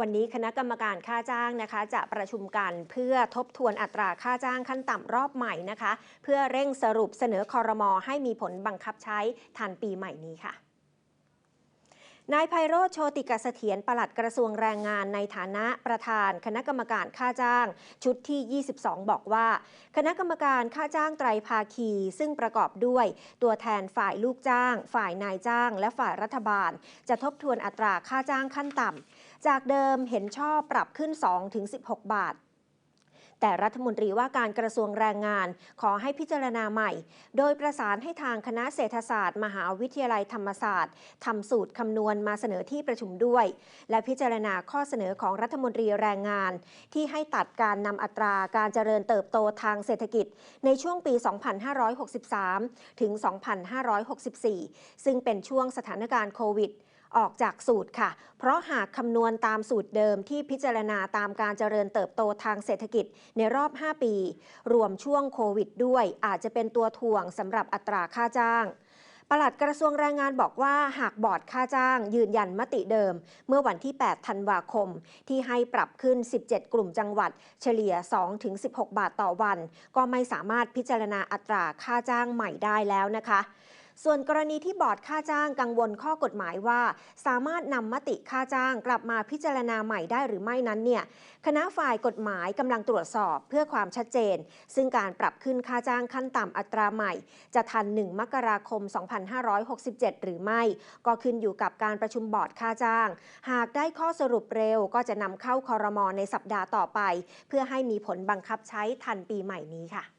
วันนี้คณะกรรมการค่าจ้างนะคะ จะประชุมกันเพื่อทบทวนอัตราค่าจ้างขั้นต่ำรอบใหม่นะคะ เพื่อเร่งสรุปเสนอคอรมอให้มีผลบังคับใช้ทันปีใหม่นี้ค่ะ นายไพโรธโชติกเสถียรปลัดกระทรวงแรงงานในฐานะประธานคณะกรรมการค่าจ้าง ชุดที่ 22 บอกว่า คณะกรรมการค่าจ้างไตรภาคี ซึ่งประกอบด้วย ตัวแทนฝ่ายลูกจ้าง ฝ่ายนายจ้าง และฝ่ายรัฐบาล จะทบทวนอัตราค่าจ้างขั้นต่ำจากเดิมเห็นชอบปรับขึ้น 2-16 บาท แต่รัฐมนตรีว่าการกระทรวงแรงงาน ขอให้พิจารณาใหม่ โดยประสานให้ทางคณะเศรษฐศาสตร์ มหาวิทยาลัยธรรมศาสตร์ทำสูตรคำนวณมาเสนอที่ประชุมด้วย และพิจารณาข้อเสนอของรัฐมนตรีแรงงาน ที่ให้ตัดการนำอัตราการเจริญเติบโตทางเศรษฐกิจ ในช่วงปี 2563 ถึง 2564 ซึ่งเป็นช่วงสถานการณ์โควิด ออกจากสูตรค่ะ เพราะหากคำนวณตามสูตรเดิมที่พิจารณาตามการเจริญเติบโตทางเศรษฐกิจในรอบ 5 ปี รวมช่วงโควิดด้วย อาจจะเป็นตัวถ่วงสำหรับอัตราค่าจ้างปลัดกระทรวงแรงงานบอกว่าหากบอร์ดค่าจ้าง ยืนยันมติเดิม เมื่อวันที่ 8 ธันวาคม ที่ให้ปรับขึ้น 17 กลุ่มจังหวัด เฉลี่ย 2-16 บาทต่อวัน ก็ไม่สามารถพิจารณาอัตราค่าจ้างใหม่ได้แล้วนะคะ ส่วนกรณีที่บอร์ดค่าจ้างกังวลข้อกฎหมายว่า สามารถนำมติค่าจ้างกลับมาพิจารณาใหม่ได้หรือไม่นั้นเนี่ยคณะฝ่ายกฎหมายกำลังตรวจสอบเพื่อความชัดเจน ซึ่งการปรับขึ้นค่าจ้างขั้นต่ำอัตราใหม่ จะทัน 1 มกราคม 2567 หรือไม่ ก็ขึ้นอยู่กับการประชุมบอร์ดค่าจ้าง หากได้ข้อสรุปเร็วก็จะนำเข้าคอรมอในสัปดาห์ต่อไป เพื่อให้มีผลบังคับใช้ทันปีใหม่นี้ค่ะ